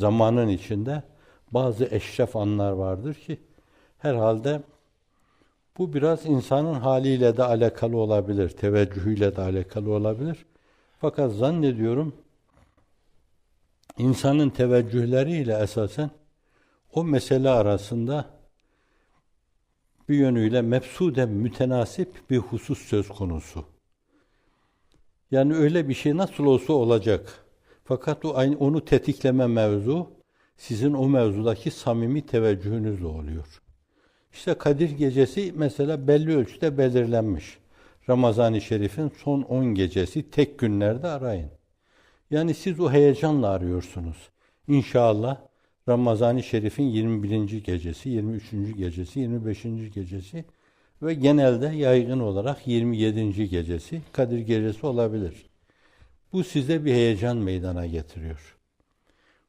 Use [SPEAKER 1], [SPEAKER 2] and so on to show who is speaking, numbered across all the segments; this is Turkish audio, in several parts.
[SPEAKER 1] zamanın içinde bazı eşref anlar vardır ki herhalde bu biraz insanın haliyle de alakalı olabilir, teveccühüyle de alakalı olabilir. Fakat zannediyorum insanın teveccühleriyle esasen o mesele arasında bir yönüyle mefsude mütenasip bir husus söz konusu. Yani öyle bir şey nasıl olsa olacak. Fakat o aynı onu tetikleme mevzu sizin o mevzudaki samimi teveccühünüzle oluyor. İşte Kadir Gecesi mesela belli ölçüde belirlenmiş. Ramazan-ı Şerif'in son 10 gecesi tek günlerde arayın. Yani siz o heyecanla arıyorsunuz. İnşallah Ramazan-ı Şerif'in 21. gecesi, 23. gecesi, 25. gecesi ve genelde yaygın olarak 27. gecesi Kadir Gecesi olabilir. Bu size bir heyecan meydana getiriyor.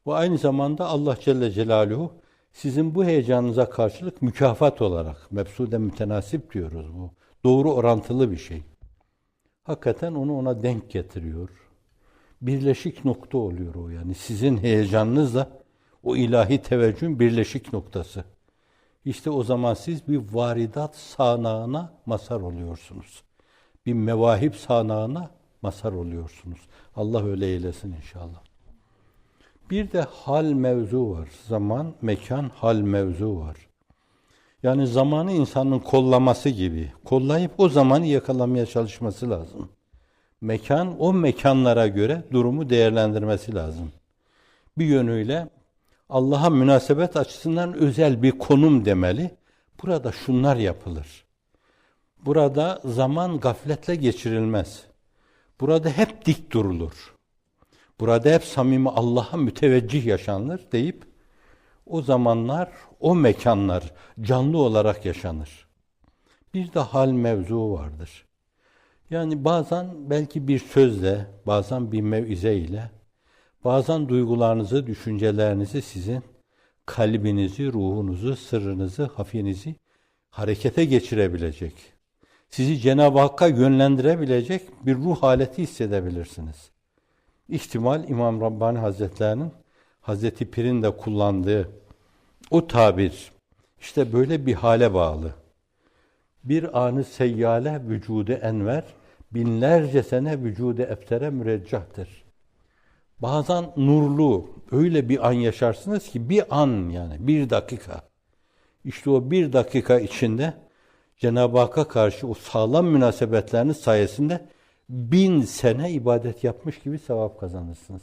[SPEAKER 1] Bu aynı zamanda Allah Celle Celaluhu sizin bu heyecanınıza karşılık mükafat olarak, mebsude mütenasip diyoruz bu. Doğru orantılı bir şey. Hakikaten onu ona denk getiriyor. Birleşik nokta oluyor o yani. Sizin heyecanınızla o ilahi teveccühün birleşik noktası. İşte o zaman siz bir varidat sanağına masar oluyorsunuz. Bir mevahip sanağına masar oluyorsunuz. Allah öyle eylesin inşallah. Bir de hal mevzu var. Zaman, mekan, hal mevzu var. Yani zamanı insanın kollaması gibi. Kollayıp o zamanı yakalamaya çalışması lazım. Mekan, o mekanlara göre durumu değerlendirmesi lazım. Bir yönüyle Allah'a münasebet açısından özel bir konum demeli. Burada şunlar yapılır. Burada zaman gafletle geçirilmez. Burada hep dik durulur. Burada hep samimi Allah'a müteveccih yaşanır deyip o zamanlar, o mekanlar canlı olarak yaşanır. Bir de hal mevzu vardır. Yani bazen belki bir sözle, bazen bir mevize ile, bazen duygularınızı, düşüncelerinizi sizin kalbinizi, ruhunuzu, sırrınızı, hafiyenizi harekete geçirebilecek, sizi Cenab-ı Hakk'a yönlendirebilecek bir ruh haleti hissedebilirsiniz. İhtimal İmam Rabbani Hazretlerinin Hazreti Pir'in de kullandığı o tabir işte böyle bir hale bağlı. Bir anı seyyale vücudu enver, binlerce sene vücudu eftere müreccahtır. Bazen nurlu öyle bir an yaşarsınız ki bir an yani bir dakika. İşte o bir dakika içinde Cenab-ı Hakk'a karşı o sağlam münasebetleriniz sayesinde bin sene ibadet yapmış gibi sevap kazanırsınız.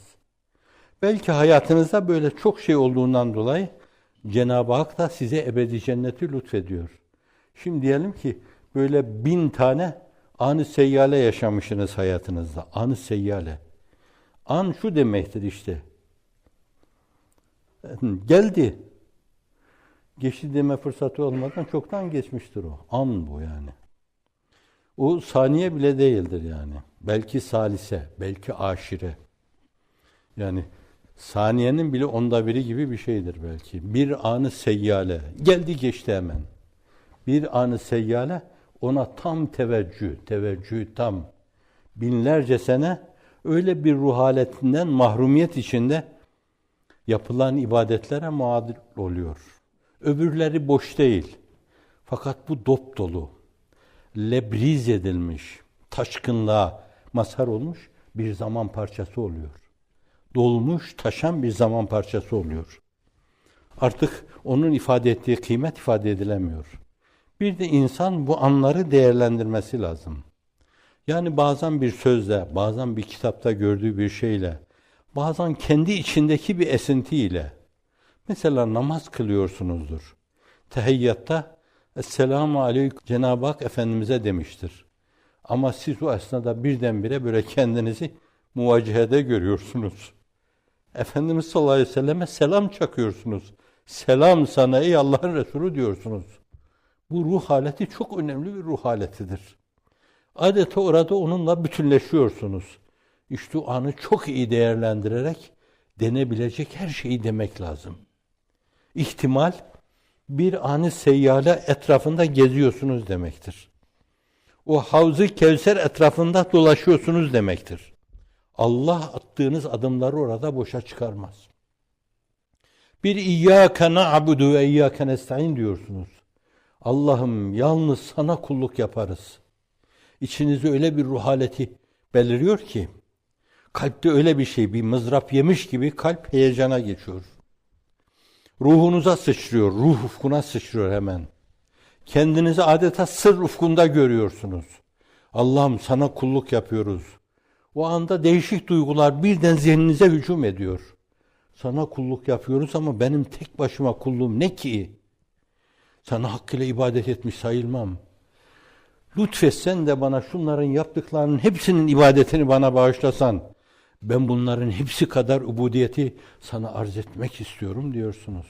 [SPEAKER 1] Belki hayatınızda böyle çok şey olduğundan dolayı Cenab-ı Hak da size ebedi cenneti lütfediyor. Şimdi diyelim ki böyle bin tane anı seyyale yaşamışsınız hayatınızda. Anı seyyale. An şu demektir işte. Geldi. Geçti deme fırsatı olmadan çoktan geçmiştir o. An bu yani. O saniye bile değildir yani. Belki salise, belki aşire. Yani saniyenin bile onda biri gibi bir şeydir belki. Bir anı seyyale. Geldi geçti hemen. Bir anı seyyale ona tam teveccüh, teveccüh tam. Binlerce sene öyle bir ruh haletinden mahrumiyet içinde yapılan ibadetlere muadil oluyor. Öbürleri boş değil. Fakat bu dop dolu lebriz edilmiş, taşkınlığa mazhar olmuş bir zaman parçası oluyor. Dolmuş, taşan bir zaman parçası oluyor. Artık onun ifade ettiği kıymet ifade edilemiyor. Bir de insan bu anları değerlendirmesi lazım. Yani bazen bir sözle, bazen bir kitapta gördüğü bir şeyle, bazen kendi içindeki bir esintiyle. Mesela namaz kılıyorsunuzdur. Tehiyyatta Esselamu Aleyküm Cenab-ı Hak Efendimiz'e demiştir. Ama siz o esnada birdenbire böyle kendinizi muvacihede görüyorsunuz. Efendimiz sallallahu aleyhi ve selleme selam çakıyorsunuz. Selam sana ey Allah'ın Resulü diyorsunuz. Bu ruh haleti çok önemli bir ruh haletidir. Adeta orada onunla bütünleşiyorsunuz. İşte o anı çok iyi değerlendirerek denebilecek her şeyi demek lazım. İhtimal bir anı seyyale etrafında geziyorsunuz demektir. O havzı Kevser etrafında dolaşıyorsunuz demektir. Allah attığınız adımları orada boşa çıkarmaz. Bir İyyâke na'budu ve İyyâke nesta'in diyorsunuz. Allah'ım yalnız sana kulluk yaparız. İçinizde öyle bir ruh haleti beliriyor ki, kalpte öyle bir şey, bir mızrap yemiş gibi kalp heyecana geçiyor. Ruhunuza sıçrıyor, ruh ufkuna sıçrıyor hemen. Kendinizi adeta sır ufkunda görüyorsunuz. Allah'ım sana kulluk yapıyoruz. O anda değişik duygular birden zihninize hücum ediyor. Sana kulluk yapıyoruz ama benim tek başıma kulluğum ne ki? Sana hakkıyla ibadet etmiş sayılmam. Lütfetsen de bana şunların yaptıklarının hepsinin ibadetini bana bağışlasan. Ben bunların hepsi kadar ubudiyeti sana arz etmek istiyorum diyorsunuz.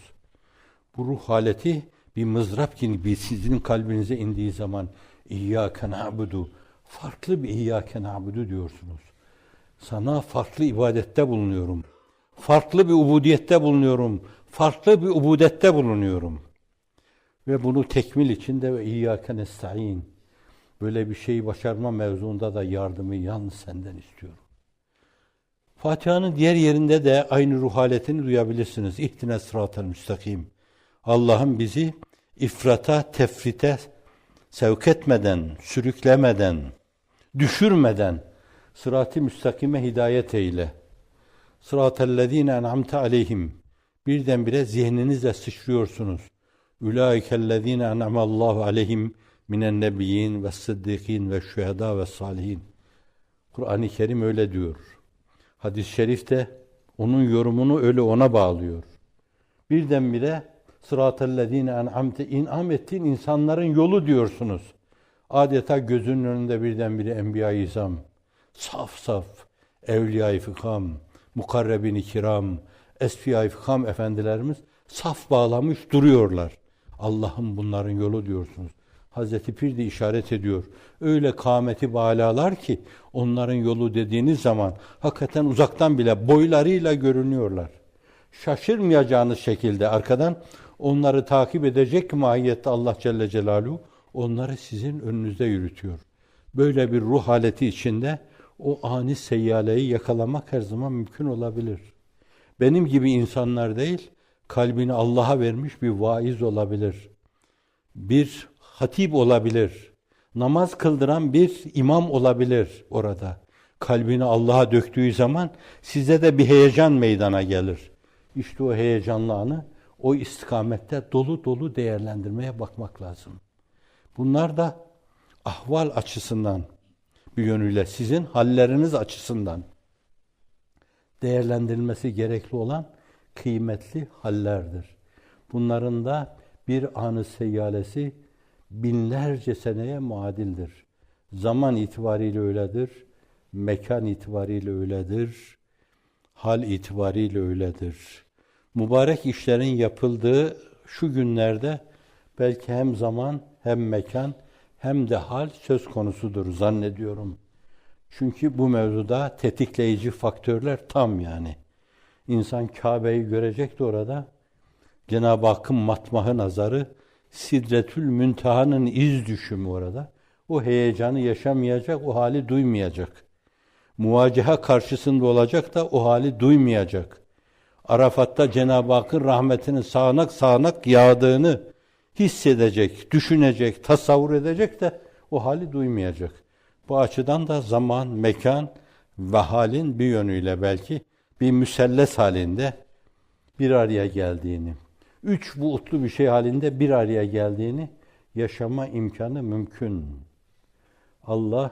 [SPEAKER 1] Bu ruh haleti bir mızrap gibi sizin kalbinize indiği zaman İyyâke na'budu farklı bir İyyâke na'budu diyorsunuz. Sana farklı ibadette bulunuyorum. Farklı bir ubudiyette bulunuyorum. Farklı bir ubudette bulunuyorum. Ve bunu tekmil içinde ve İyyâke nesta'in. Böyle bir şeyi başarma mevzuunda da yardımı yalnız senden istiyorum. Fatiha'nın diğer yerinde de aynı ruh haletini duyabilirsiniz. İhtine sıratel müstakim. Allah'ım bizi ifrata, tefrite sevk etmeden, sürüklemeden, düşürmeden sırat-ı müstakime hidayet eyle. Sıratellezine en'amte aleyhim. Birdenbire zihninizle sıçrıyorsunuz. Ulaikellezine en'amallahu aleyhim minen nebiyyin ve sıddıkîn ve şühedâ ve salihin. Kur'an-ı Kerim öyle diyor. Hadis-i şerif de onun yorumunu öyle ona bağlıyor. Birdenbire sıratellezine en'amte in'am ettiğin insanların yolu diyorsunuz. Adeta gözünün önünde birdenbire enbiya-i izam, saf saf, evliya-i fikam, mukarrebin-i kiram, esfiya-i fikam efendilerimiz saf bağlamış duruyorlar. Allah'ım bunların yolu diyorsunuz. Hazreti Pir de işaret ediyor. Öyle kâmeti bağlalar ki onların yolu dediğiniz zaman hakikaten uzaktan bile boylarıyla görünüyorlar. Şaşırmayacağınız şekilde arkadan onları takip edecek mahiyette Allah Celle Celaluhu onları sizin önünüzde yürütüyor. Böyle bir ruh haleti içinde o ani seyyaleyi yakalamak her zaman mümkün olabilir. Benim gibi insanlar değil, kalbini Allah'a vermiş bir vaiz olabilir. Bir hatip olabilir. Namaz kıldıran bir imam olabilir orada. Kalbini Allah'a döktüğü zaman size de bir heyecan meydana gelir. İşte o heyecanlı anı o istikamette dolu dolu değerlendirmeye bakmak lazım. Bunlar da ahval açısından bir yönüyle sizin halleriniz açısından değerlendirilmesi gerekli olan kıymetli hallerdir. Bunların da bir anı seyyalesi binlerce seneye muadildir. Zaman itibariyle öyledir, mekan itibariyle öyledir, hal itibariyle öyledir. Mübarek işlerin yapıldığı şu günlerde belki hem zaman hem mekan hem de hal söz konusudur zannediyorum. Çünkü bu mevzuda tetikleyici faktörler tam yani. İnsan Kabe'yi görecekti orada. Cenab-ı Hakk'ın matmahı nazarı, Sidretül Münteha'nın iz düşümü orada. O heyecanı yaşamayacak, o hali duymayacak. Muvaceha karşısında olacak da o hali duymayacak. Arafat'ta Cenab-ı Hakk'ın rahmetinin sağanak sağanak yağdığını hissedecek, düşünecek, tasavvur edecek de o hali duymayacak. Bu açıdan da zaman, mekan ve halin bir yönüyle belki bir müselles halinde bir araya geldiğini, üç buğutlu bir şey halinde bir araya geldiğini yaşama imkanı mümkün. Allah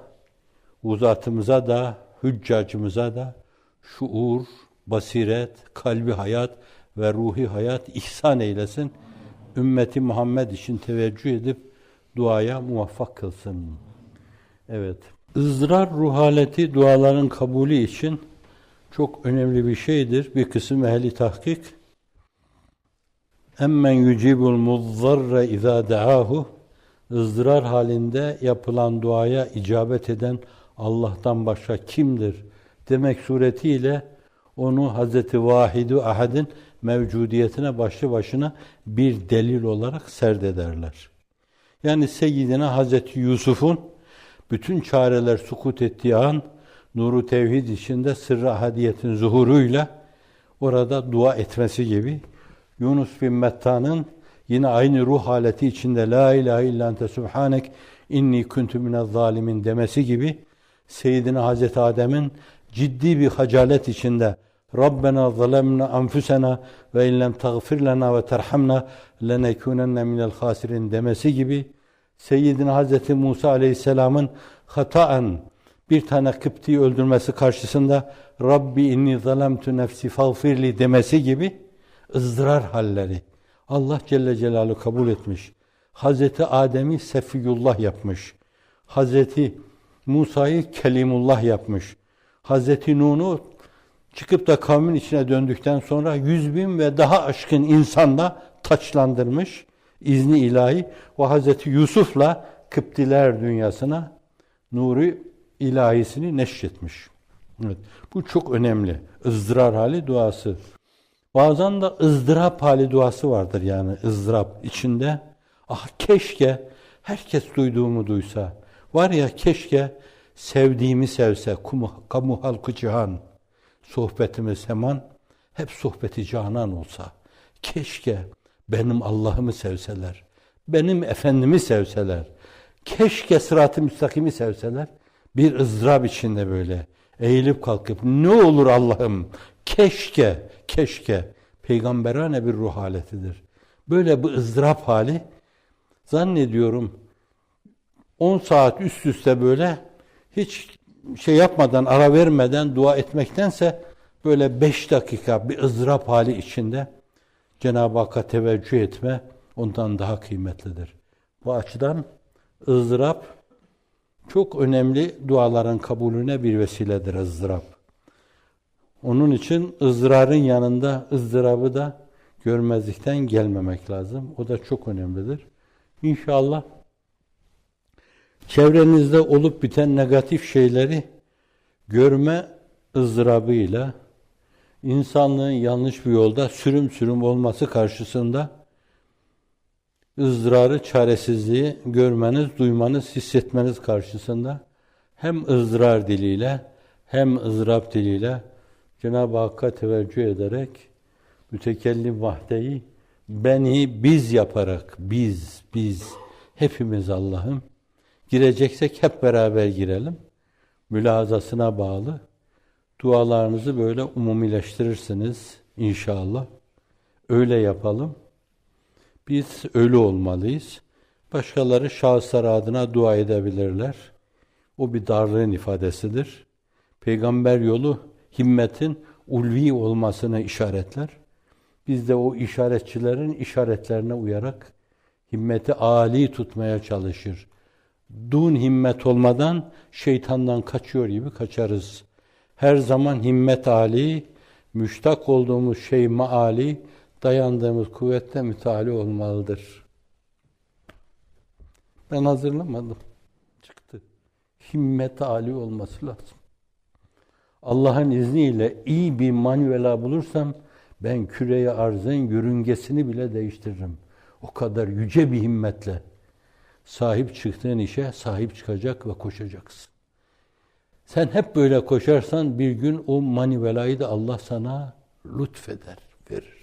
[SPEAKER 1] uzatımıza da, hüccacımıza da şuur, basiret, kalbi hayat ve ruhi hayat ihsan eylesin. Ümmeti Muhammed için teveccüh edip duaya muvaffak kılsın. Evet. ızdırar ruh haleti duaların kabulü için çok önemli bir şeydir. Bir kısım ehli tahkik emmen yucibul muzzarre izâ de'âhu ızdırar halinde yapılan duaya icabet eden Allah'tan başka kimdir demek suretiyle onu Hazreti Vahidu Ahad'ın mevcudiyetine başlı başına bir delil olarak serdederler. Yani Seyyidina Hazreti Yusuf'un bütün çareler sukut ettiği an nuru tevhid içinde sırrı ahadiyetin zuhuruyla orada dua etmesi gibi Yunus bin Metta'nın yine aynı ruh haleti içinde La ilahe illa ente subhanek inni kuntu minez zalimin demesi gibi Seyyidina Hazreti Adem'in ciddi bir hacalet içinde Rabbena zalemna anfusena ve in lem tagfir lena ve terhamna lenekunenne minel hasirin demesi gibi Seyyidina Hazreti Musa Aleyhisselam'ın hataen bir tane Kıpti'yi öldürmesi karşısında Rabbi inni zalemtu nefsi fagfirli demesi gibi ızdırar halleri. Allah Celle Celaluhu kabul etmiş. Hazreti Adem'i Sefiyullah yapmış. Hazreti Musa'yı Kelimullah yapmış. Hazreti Nuh'u çıkıp da kavmin içine döndükten sonra yüz bin ve daha aşkın insanla taçlandırmış izni ilahi ve Hazreti Yusuf'la Kıptiler dünyasına nuru ilahisini neşretmiş. Evet, bu çok önemli. ızdırar hali duası. Bazen de ızdırap hali duası vardır yani ızdırap içinde. Ah keşke herkes duyduğumu duysa. Var ya keşke sevdiğimi sevse. Kumu, kamu halkı cihan. Sohbetimiz hemen hep sohbeti canan olsa. Keşke benim Allah'ımı sevseler. Benim Efendimi sevseler. Keşke sırat-ı müstakimi sevseler. Bir ızdırap içinde böyle eğilip kalkıp ne olur Allah'ım keşke keşke peygamberane bir ruh haletidir. Böyle bir ızdırap hali zannediyorum 10 saat üst üste böyle hiç şey yapmadan ara vermeden dua etmektense böyle 5 dakika bir ızdırap hali içinde Cenab-ı Hakk'a teveccüh etme ondan daha kıymetlidir. Bu açıdan ızdırap çok önemli duaların kabulüne bir vesiledir ızdırap. Onun için ızdırarın yanında ızdırabı da görmezlikten gelmemek lazım. O da çok önemlidir. İnşallah çevrenizde olup biten negatif şeyleri görme ızdırabıyla insanlığın yanlış bir yolda sürüm sürüm olması karşısında ızdırarı, çaresizliği görmeniz, duymanız, hissetmeniz karşısında hem ızdırar diliyle hem ızdırap diliyle Cenab-ı Hakk'a teveccüh ederek mütekellim vahdeyi beni biz yaparak biz biz hepimiz Allah'ım gireceksek hep beraber girelim. Mülazasına bağlı dualarınızı böyle umumileştirirsiniz inşallah. Öyle yapalım. Biz ölü olmalıyız. Başkaları şahıslar adına dua edebilirler. O bir darlığın ifadesidir. Peygamber yolu himmetin ulvi olmasına işaretler. Biz de o işaretçilerin işaretlerine uyarak himmeti âli tutmaya çalışır. Dun himmet olmadan şeytandan kaçıyor gibi kaçarız. Her zaman himmet âli, müştak olduğumuz şey maali, dayandığımız kuvvette müteali olmalıdır. Ben hazırlamadım. Çıktı. Himmet âli olması lazım. Allah'ın izniyle iyi bir manuela bulursam ben küreye arzın yörüngesini bile değiştiririm. O kadar yüce bir himmetle sahip çıktığın işe sahip çıkacak ve koşacaksın. Sen hep böyle koşarsan bir gün o manivelayı da Allah sana lütfeder, verir.